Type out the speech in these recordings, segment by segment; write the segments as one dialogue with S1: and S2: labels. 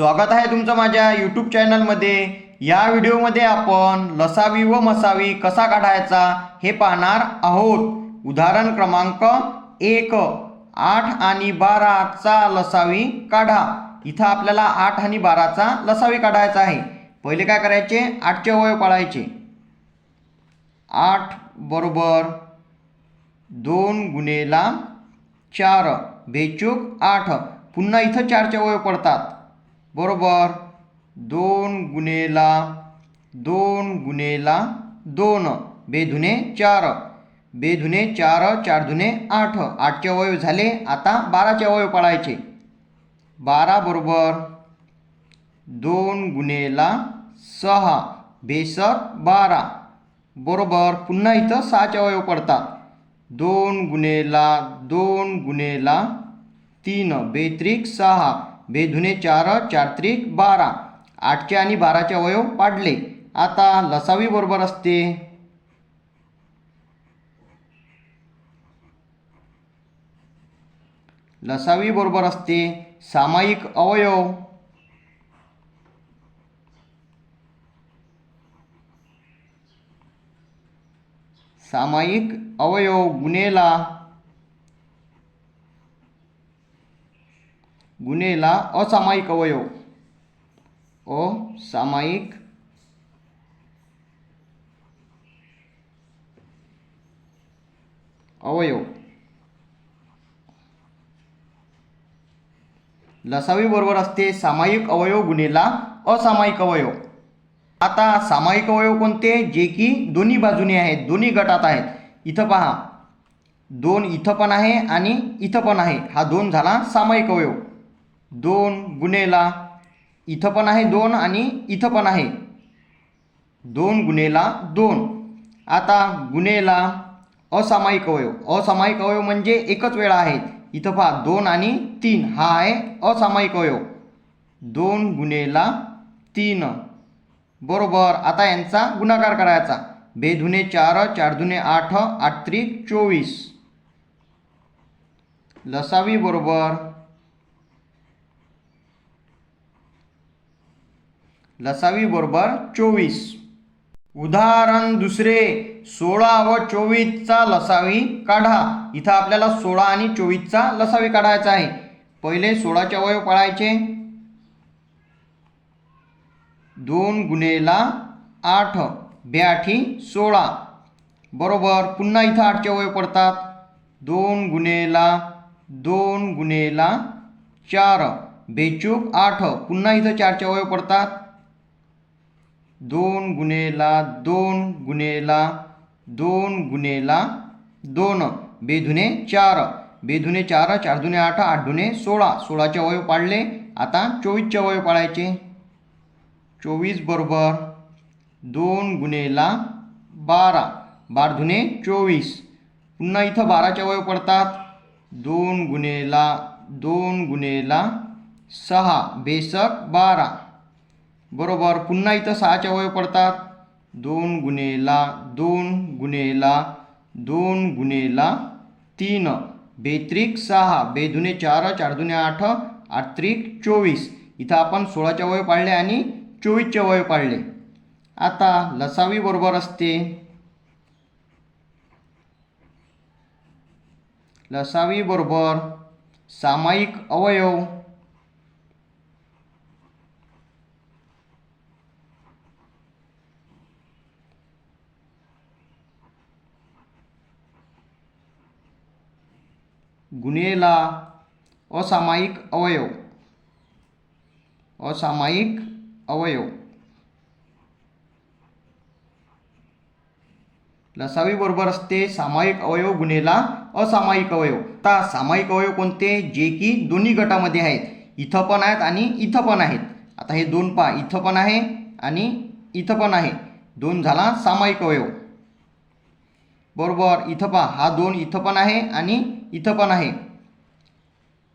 S1: स्वागत आहे तुमचं माझ्या यूट्यूब चॅनलमध्ये या व्हिडिओमध्ये आपण लसावी व मसावी कसा काढायचा हे पाहणार आहोत. उदाहरण क्रमांक एक आठ आणि बाराचा लसावी काढा. इथं आपल्याला आठ आणि बाराचा लसावी काढायचा आहे. पहिले काय करायचे? आठचे वय पाळायचे. आठ बरोबर दोन गुणेला चार. बेचूक आठ. पुन्हा इथं चारचे वय पडतात. बरोबर. दोन गुणेला दोन गुणेला दोन. बेधुने चार. बेधुने चार चार धुने आठ. आठचे अवयव झाले आता बाराचे अवयव पडायचे बारा बरोबर. दोन गुणेला सहा. बेसर बारा. बरोबर. पुन्हा इथं सहाचे अवयव पडतात. दोन गुणेला दोन गुणेला तीन. बेत्रिक सहा. बेधुने चार चार त्रिक बारा. आठचे आणि बाराचे अवयव पाडले. आता लसावी बरोबर असते. लसावी बरोबर असते. सामायिक अवयव. सामायिक अवयव गुन्हेला गुन्हेला असामायिक अवयव. असामायिक अवयव. लसावी बरोबर असते सामायिक अवयव गुन्हेला असामायिक अवयव. आता सामायिक अवयव कोणते? जे की दोन्ही बाजूने आहेत दोन्ही गटात आहेत. इथं पहा. दोन इथं पण आहे आणि इथं पण आहे. हा दोन झाला सामायिक अवयव. दोन गुणेला इथं पण आहे दोन आणि इथं पण आहे. दोन गुणेला दोन. आता गुणेला असामायिक अवयव. असामायिक अवयव म्हणजे एकच वेळा आहेत. इथं पहा दोन आणि तीन. हा आहे असामायिक अवयव. दोन गुणेला तीन. बरोबर. आता यांचा गुणाकार करायचा. बेधुने चार चार दुने आठ आठ त्रिक चोवीस. लसावी बरोबर. लसावी बरोबर चोवीस. उदाहरण दुसरे सोळा व चोवीसचा लसावी काढा. इथं आपल्याला सोळा आणि चोवीसचा लसावी काढायचा आहे. पहिले सोळाचे अवयव पाळायचे. दोन गुणेला आठ ब्याठी सोळा. बरोबर पुन्हा इथं आठचे अवयव पडतात. दोन गुणेला दोन गुणेला चार. बेचूक आठ पुन्हा इथं चारचे अवयव पडतात. दोन गुणेला दोन गुणेला दोन गुणेला दोन. बेधुने चार. बेधुने चार चार दुने आठ आठ दुने सोळा. सोळाचे अवयव पाडले. आता चोवीसचे अवयव पाडायचे. चोवीस बरोबर दोन गुणेला बारा. बार धुने चोवीस. पुन्हा इथं बाराचे अवयव पडतात. दोन गुणेला दोन गुणेला सहा. बेसक बारा. बरोबर पुन्हा इथं सहाचे अवयव पडतात. दोन गुणेला दोन गुणेला दोन गुणेला तीन. बेत्रिक सहा बेधुने चार चार दुने आठ आठ त्रिक चोवीस. इथं आपण सोळाचे अवयव पाळले आणि चोवीसचे अवयव पाळले. आता लसावी बरोबर असते. लसावी बरोबर सामायिक अवयव. गुणेला असामायिक अवयव. असामायिक अवयव. लसावी बरोबर असते सामायिक अवयव गुन्हेला असामायिक अवयव. आता सामायिक अवयव कोणते? जे की दोन्ही गटामध्ये आहेत. इथं पण आहेत आणि इथं पण आहेत. आता हे दोन पा इथं पण आहे आणि इथं पण आहे. दोन झाला सामायिक अवयव. बरोबर. इथं पहा. हा दोन इथं पण आहे आणि इथं पण आहे.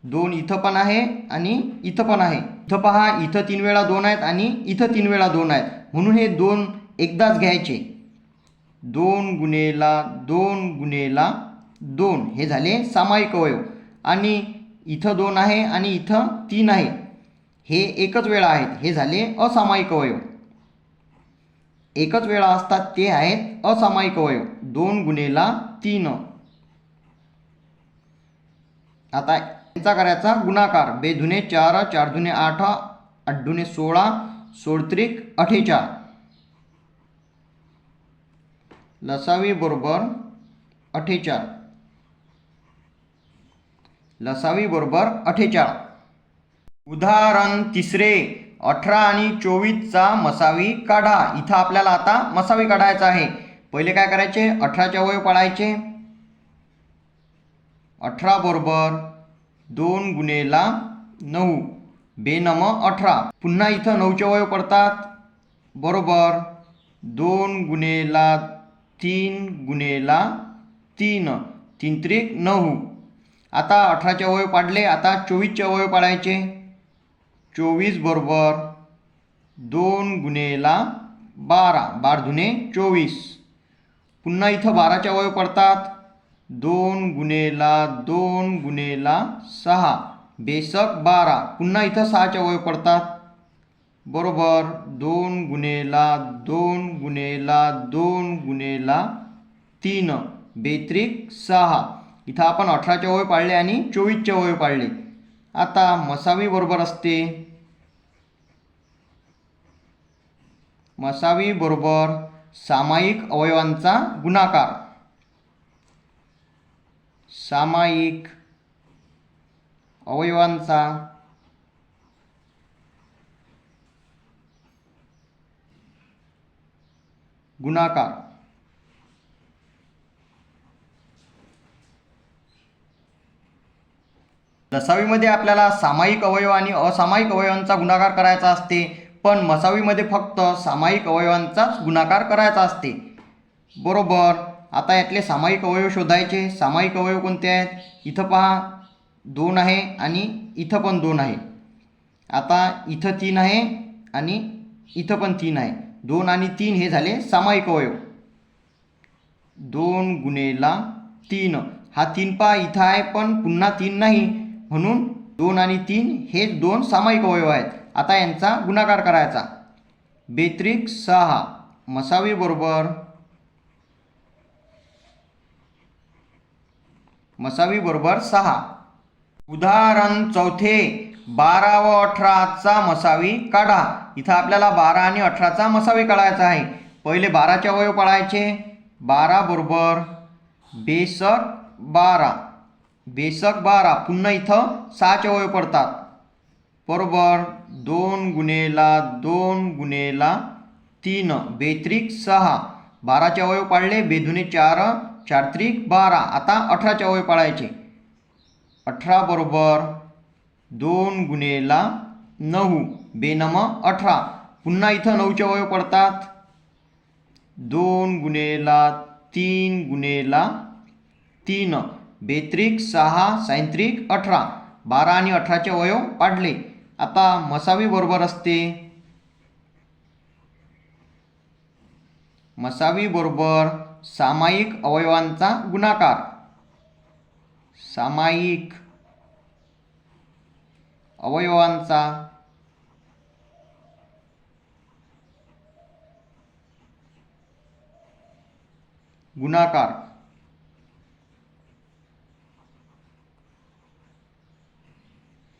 S1: दोन इथं पण आहे आणि इथं पण आहे. इथं पहा इथं तीन वेळा दोन आहेत आणि इथं तीन वेळा दोन आहेत. म्हणून हे दोन एकदाच घ्यायचे. दोन गुणेला दोन गुणेला दोन. हे झाले सामायिक अवयव. आणि इथं दोन आहे आणि इथं तीन आहे. हे एकच वेळा आहेत. हे झाले असामायिक अवयव. एकच वेळा असतात ते आहेत असामायिक अवयव. दोन गुणेला तीन. आता यांचा करायचा गुणाकार. बेधुने चार चार धुने आठ आठ धुने सोळा सोळत्रिक अठ्ठेचाळ. लसावी बरोबर अठ्ठेचाळ. लसावी बरोबर अठ्ठेचाळ. उदाहरण तिसरे. अठरा आणि चोवीसचा मसावी काढा. इथं आपल्याला आता मसावी काढायचा आहे. पहिले काय करायचे? अठराचे अवयव पाळायचे. अठरा बरोबर दोन गुणेला नऊ. बेनम अठरा. पुन्हा इथं नऊचे वयव पडतात. बरोबर दोन गुणेला तीन गुणेला तीन. तीन त्रिक नऊ. आता अठराचे वयव पाडले आता चोवीसचे वयव पाडायचे. चोवीस बरोबर दोन गुणेला बारा. बार दुने चोवीस. पुन्हा इथं बाराचे वयव पडतात. दोन गुणेला दोन गुणेला सहा. बेसक बारा. पुन्हा इथं सहाचे वय पडतात. बरोबर. दोन गुणेला दोन गुणेला दोन गुणेला तीन. बेत्रिक सहा. इथं आपण अठराचे वय पाळले आणि चोवीसचे वय पाळले. आता मसावी बरोबर असते. मसावी बरोबर सामायिक अवयवांचा गुणाकार. सामायिक अवयवांचा गुणाकार. दसावीमध्ये आपल्याला सामायिक अवयव आणि असामायिक अवयवांचा गुणाकार करायचा असते पण मसावीमध्ये फक्त सामायिक अवयवांचाच गुणाकार करायचा असते. बरोबर? आता यातले सामायिक अवयव शोधायचे. सामायिक अवयव कोणते आहेत? इथं पहा दोन आहे आणि इथं पण दोन आहे. आता इथं तीन आहे आणि इथं पण तीन आहे. दोन आणि तीन हे झाले सामायिक अवयव. दोन गुणेला तीन. हा तीन पहा इथं आहे पण पुन्हा तीन नाही. म्हणून दोन आणि तीन हे दोन सामायिक अवयव आहेत. आता यांचा गुणाकार करायचा. बेत्रिक सहा. मसावी बरोबर मसावी बरोबर सहा. उदाहरण चौथे बारा व अठराचा मसावी काढा. इथं आपल्याला बारा आणि अठराचा मसावी काढायचा आहे. पहिले बाराचे अवयव पाळायचे. बारा बरोबर बेसक बारा. बेसक बारा पुन्हा इथं सहाचे अवयव पडतात. बरोबर दोन गुणेला दोन गुणेला तीन बेत्रिक सहा. बाराचे अवयव पाळले बेधुने चार चार त्रिक बारा. आता अठराचे अवयव पाळायचे. अठरा बरोबर दोन गुणेला नऊ. बेनम अठरा. पुन्हा इथं नऊचे अवयव पडतात. दोन गुणेला तीन गुणेला तीन. बेत्रिक सहा सायंत्रिक अठरा. बारा आणि अठराचे अवयव पाडले. आता मसावी बरोबर असते. मसावी बरोबर सामायिक अवयवांचा गुणाकार. सामायिक अवयवांचा गुणाकार.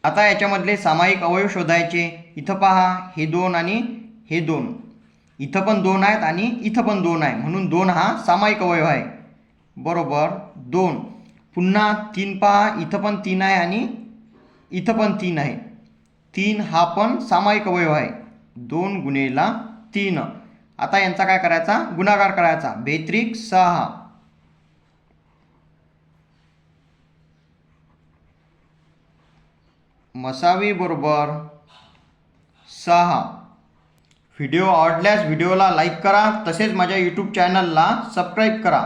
S1: आता याच्यामधले सामायिक अवयव शोधायचे. इथं पहा हे दोन आणि हे दोन. इथं पण दोन आहेत आणि इथं पण दोन आहे. म्हणून दोन हा सामायिक अवयव आहे. बरोबर? दोन. पुन्हा तीन पहा इथं पण तीन आहे आणि इथं पण तीन आहे. तीन हा पण सामायिक अवयव आहे. दोन गुणेला तीन. आता यांचा काय करायचा? गुणाकार करायचा. बेत्रिक सहा. मसावी बरोबर सहा. व्हिडिओ आवडल्यास व्हिडिओला लाईक करा तसेच माझ्या यूट्यूब चॅनलला सबस्क्राईब करा.